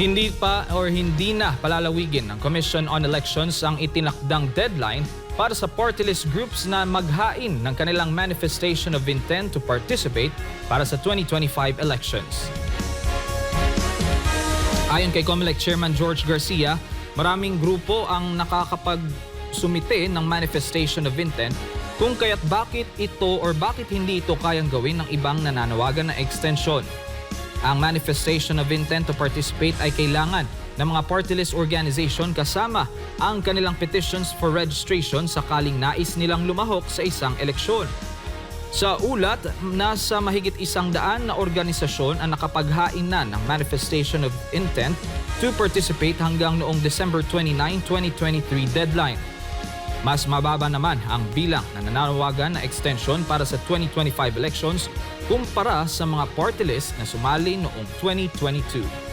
Hindi pa or hindi na palalawigin ng Commission on Elections ang itinakdang deadline para sa party groups na maghain ng kanilang manifestation of intent to participate para sa 2025 elections. Ayon kay COMELEC Chairman George Garcia, maraming grupo ang nakakapag-sumite ng manifestation of intent kung kaya't bakit ito or bakit hindi ito kayang gawin ng ibang nananawagan na extension. Ang manifestation of intent to participate ay kailangan ng mga party list organization kasama ang kanilang petitions for registration sakaling nais nilang lumahok sa isang eleksyon. Sa ulat, nasa mahigit isang daan na organisasyon ang nakapaghain na ng Manifestation of Intent to participate hanggang noong December 29, 2023 deadline. Mas mababa naman ang bilang na nananawagan na extension para sa 2025 elections kumpara sa mga party list na sumali noong 2022.